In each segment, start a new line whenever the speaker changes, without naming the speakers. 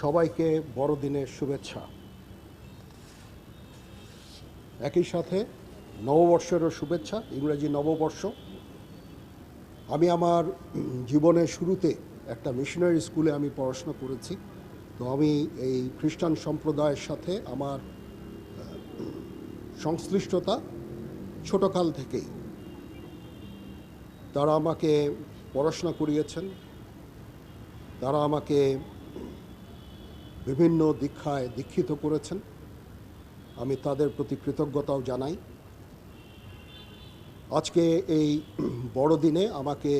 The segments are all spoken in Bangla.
সবাইকে বড়দিনের শুভেচ্ছা। একই সাথে নববর্ষেরও শুভেচ্ছা, ইংরেজি নববর্ষ। আমি আমার জীবনের শুরুতে একটা মিশনারি স্কুলে আমি পড়াশোনা করেছি। তো আমি এই খ্রিস্টান সম্প্রদায়ের সাথে আমার, সংশ্লিষ্টতা ছোটকাল থেকেই। তারা আমাকে পড়াশোনা করিয়েছেন। তারা আমাকে বিভিন্ন দীক্ষায় দীক্ষিত করেছেন। আমি তাদের প্রতি কৃতজ্ঞতাও জানাই। আজকে এই বড়দিনে আমাকে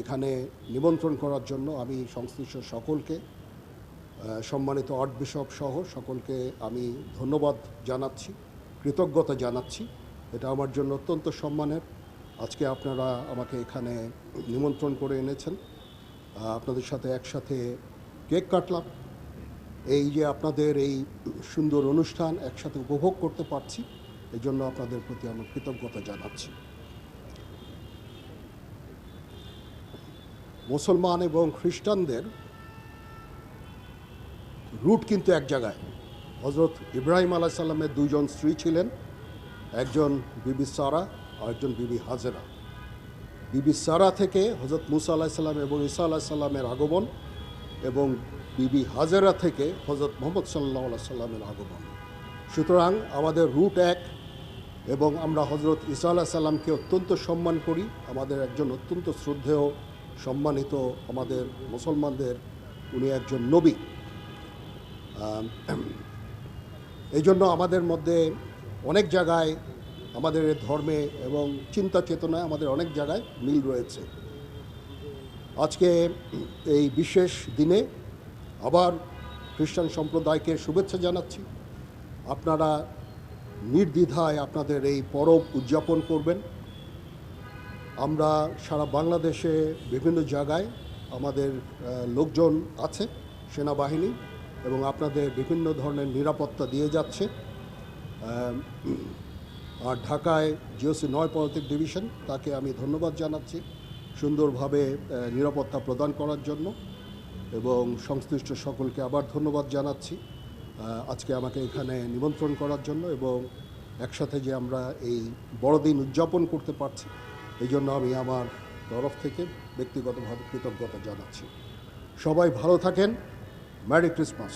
এখানে নিমন্ত্রণ করার জন্য আমি সংশ্লিষ্ট সকলকে সম্মানিত আর্ট বিশপ সহ সকলকে আমি ধন্যবাদ জানাচ্ছি, কৃতজ্ঞতা জানাচ্ছি। এটা আমার জন্য অত্যন্ত সম্মানের। আজকে আপনারা আমাকে এখানে নিমন্ত্রণ করে এনেছেন। আপনাদের সাথে একসাথে কেক কাটলাম। এই যে আপনাদের এই সুন্দর অনুষ্ঠান একসাথে উপভোগ করতে পারছি, এই জন্য আপনাদের প্রতি আমি কৃতজ্ঞতা জানাচ্ছি। মুসলমান এবং খ্রিস্টানদের রুট কিন্তু এক জায়গায়। হজরত ইব্রাহিম আলাহ সাল্লামের দুজন স্ত্রী ছিলেন, একজন বিবি সারা আর একজন বিবি হাজেরা। বিবি সারা থেকে হজরত মুসা আলাহ সাল্লাম এবং ঈসা আলাহ সাল্লামের আগমন এবং বিবি হাজেরা থেকে হজরত মোহাম্মদ সাল্লাহ সাল্লামের আগমন। সুতরাং আমাদের রুট এক এবং আমরা হজরত ঈসা আলাহ সাল্লামকে অত্যন্ত সম্মান করি। আমাদের একজন অত্যন্ত শ্রদ্ধেয়, সম্মানিত আমাদের মুসলমানদের, উনি একজন নবী। এই জন্য আমাদের মধ্যে অনেক জায়গায় আমাদের ধর্মে এবং চিন্তা চেতনায় আমাদের অনেক জায়গায় মিল রয়েছে। আজকে এই বিশেষ দিনে আবার খ্রিস্টান সম্প্রদায়কে শুভেচ্ছা জানাচ্ছি। আপনারা নির্দ্বিধায় আপনাদের এই পরব উদযাপন করবেন। আমরা সারা বাংলাদেশে বিভিন্ন জায়গায় আমাদের লোকজন আছে, সেনাবাহিনী, এবং আপনাদের বিভিন্ন ধরনের নিরাপত্তা দিয়ে যাচ্ছে। আর ঢাকায় জিওসি নয় পদাতিক ডিভিশন, তাকে আমি ধন্যবাদ জানাচ্ছি সুন্দরভাবে নিরাপত্তা প্রদান করার জন্য। এবং সংশ্লিষ্ট সকলকে আবার ধন্যবাদ জানাচ্ছি আজকে আমাকে এখানে নিমন্ত্রণ করার জন্য এবং একসাথে যে আমরা এই বড়দিন উদযাপন করতে পারছি, এই জন্য আমি আমার তরফ থেকে ব্যক্তিগতভাবে কৃতজ্ঞতা জানাচ্ছি। সবাই ভালো থাকেন। Merry Christmas.